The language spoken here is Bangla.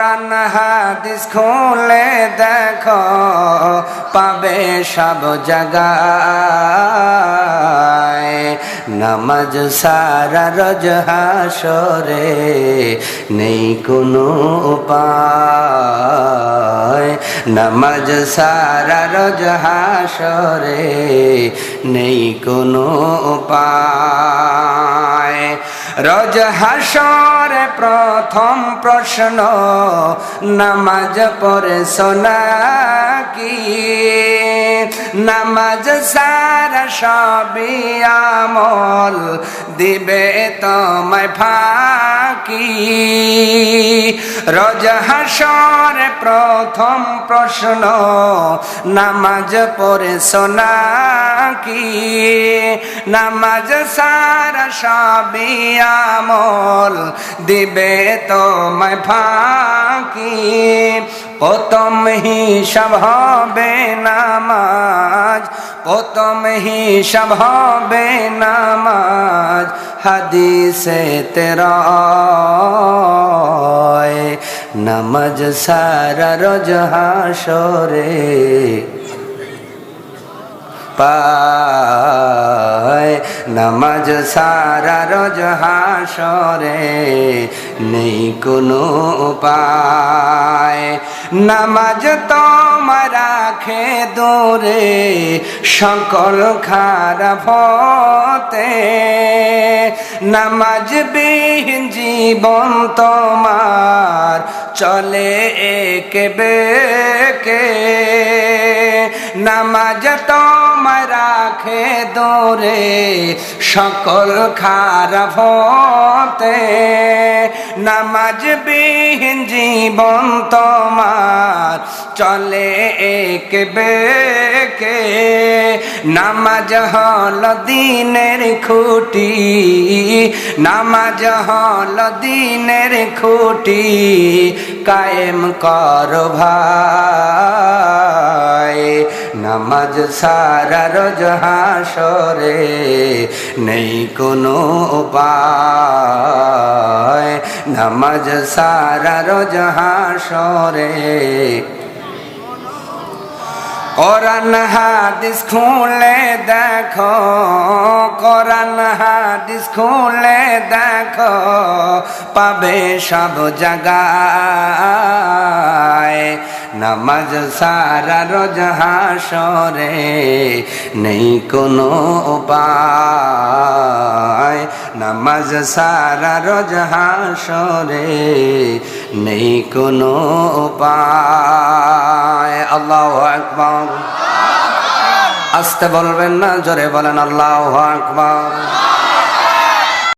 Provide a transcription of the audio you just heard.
হাদিস খুলে দেখো, পাবে সব জায়গায় নামাজ সারা রোজ হাসরে নেই কোনো উপায়। নামাজ সারা রোজ হাসরে নেই কোনো উপায়। রোজ হাসর প্রথম প্রশ্ন, নামাজ পরে সোনা কি? নামাজ সারা সবি আমল, দিবে তোমায় ফাঁকি রোজ রজহাসর প্রথম প্রশ্ন নামাজ পড়ে সোনা কি? নামাজ সারা সবই আমল দিবে তোমায় ফাঁকি প্রথম হিসাব হবে নামাজ, প্রথম হিসাব হবে নামাজ, হাদিসে তেরা নামাজ সারা রোজ হাসরে পায় নামাজ সারা রোজ হাসরে নেই কোনো উপায়। নামাজ তোমার রাখে দূরে, সকল খারাপ হতে। নামাজ বিহীন জীবন তোমার চলে একে বেকে। নামাজ তোমার রাখে দূরে সকল খারাপ নামাজ বিহীন জীবন তোমার চলে এক বেকে। নামাজ হল দিনের খুঁটি, নামাজ হল দিনের খুঁটি, কায়েম কর ভাই। নামাজ সারা রোজ হাসরে নেই কোনো উপায়। নামাজ সারা রোজ হাসরে। কোরআন হাদিস খুলে দেখো, কোরআন হাদিস খুলে দেখো, পাবে সব জায়গায় নামাজ সারা রোজ হাসরে নেই কোনো উপায়। নামাজ সারা রোজ হাসরে নেই কোনো উপায়। আল্লাহ আকবর। আসতে বলবেন না, জোরে বলেন, আল্লাহ আকবর।